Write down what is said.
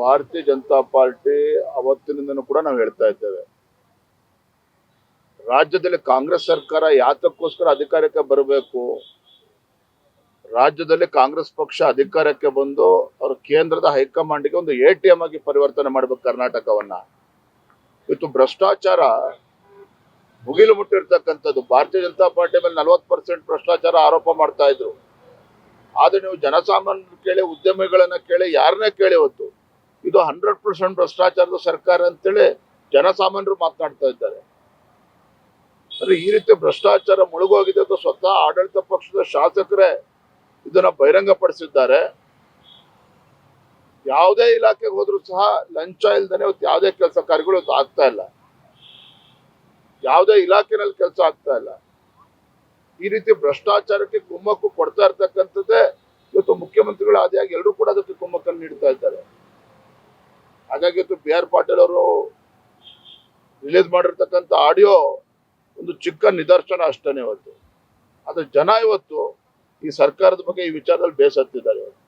ಭಾರತೀಯ ಜನತಾ ಪಾರ್ಟಿ ಅವತ್ತಿನಿಂದನೂ ಕೂಡ ನಾವು ಹೇಳ್ತಾ ಇದ್ದೇವೆ. ರಾಜ್ಯದಲ್ಲಿ ಕಾಂಗ್ರೆಸ್ ಸರ್ಕಾರ ಯಾತಕ್ಕೋಸ್ಕರ ಅಧಿಕಾರಕ್ಕೆ ಬರಬೇಕು, ರಾಜ್ಯದಲ್ಲಿ ಕಾಂಗ್ರೆಸ್ ಪಕ್ಷ ಅಧಿಕಾರಕ್ಕೆ ಬಂದು ಅವರು ಕೇಂದ್ರದ ಹೈಕಮಾಂಡ್ಗೆ ಒಂದು ಎ ಟಿ ಎಂ ಆಗಿ ಪರಿವರ್ತನೆ ಮಾಡಬೇಕು ಕರ್ನಾಟಕವನ್ನ. ಇವತ್ತು ಭ್ರಷ್ಟಾಚಾರ ಮುಗಿಲು ಮುಟ್ಟಿರ್ತಕ್ಕಂಥದ್ದು. ಭಾರತೀಯ ಜನತಾ ಪಾರ್ಟಿ ಮೇಲೆ ನಲವತ್ತು ಪರ್ಸೆಂಟ್ ಭ್ರಷ್ಟಾಚಾರ ಆರೋಪ ಮಾಡ್ತಾ ಇದ್ರು. ಆದ್ರೆ ನೀವು ಜನಸಾಮಾನ್ಯರು ಕೇಳಿ, ಉದ್ಯಮಿಗಳನ್ನ ಕೇಳಿ, ಯಾರನ್ನ ಕೇಳಿ ಇವತ್ತು ಇದು ಹಂಡ್ರೆಡ್ ಪರ್ಸೆಂಟ್ ಭ್ರಷ್ಟಾಚಾರದ ಸರ್ಕಾರ ಅಂತೇಳಿ ಜನಸಾಮಾನ್ಯರು ಮಾತನಾಡ್ತಾ ಇದ್ದಾರೆ. ಅಂದ್ರೆ ಈ ರೀತಿ ಭ್ರಷ್ಟಾಚಾರ ಮುಳುಗೋಗಿದೆ ಅಂತ ಸ್ವತಃ ಆಡಳಿತ ಪಕ್ಷದ ಶಾಸಕರೇ ಇದನ್ನ ಬಹಿರಂಗಪಡಿಸಿದ್ದಾರೆ. ಯಾವುದೇ ಇಲಾಖೆಗೆ ಹೋದ್ರು ಸಹ ಲಂಚ ಇಲ್ದೇನೆ ಇವತ್ತು ಯಾವುದೇ ಕೆಲಸ ಕಾರ್ಯಗಳು ಇವತ್ತು ಆಗ್ತಾ ಇಲ್ಲ. ಯಾವುದೇ ಇಲಾಖೆನಲ್ಲಿ ಕೆಲಸ ಆಗ್ತಾ ಇಲ್ಲ. ಈ ರೀತಿ ಭ್ರಷ್ಟಾಚಾರಕ್ಕೆ ಕುಮ್ಮಕ್ಕು ಕೊಡ್ತಾ ಇರ್ತಕ್ಕಂಥದ್ದೇ ಇವತ್ತು ಮುಖ್ಯಮಂತ್ರಿಗಳು ಆದಿಯಾಗಿ ಎಲ್ಲರೂ ಕೂಡ ಅದಕ್ಕೆ ಕುಮ್ಮಕ್ಕನ್ನು ನೀಡ್ತಾ ಇದ್ದಾರೆ. ಹಾಗಾಗಿ ಬಿ ಆರ್ ಪಾಟೀಲ್ ಅವರು ರಿಲೀಸ್ ಮಾಡಿರ್ತಕ್ಕಂಥ ಆಡಿಯೋ ಒಂದು ಚಿಕ್ಕ ನಿದರ್ಶನ ಅಷ್ಟೇ ಇವತ್ತು. ಆದ್ರೆ ಜನ ಇವತ್ತು ಈ ಸರ್ಕಾರದ ಬಗ್ಗೆ ಈ ವಿಚಾರದಲ್ಲಿ ಬೇಸತ್ತಿದ್ದಾರೆ. ಇವತ್ತು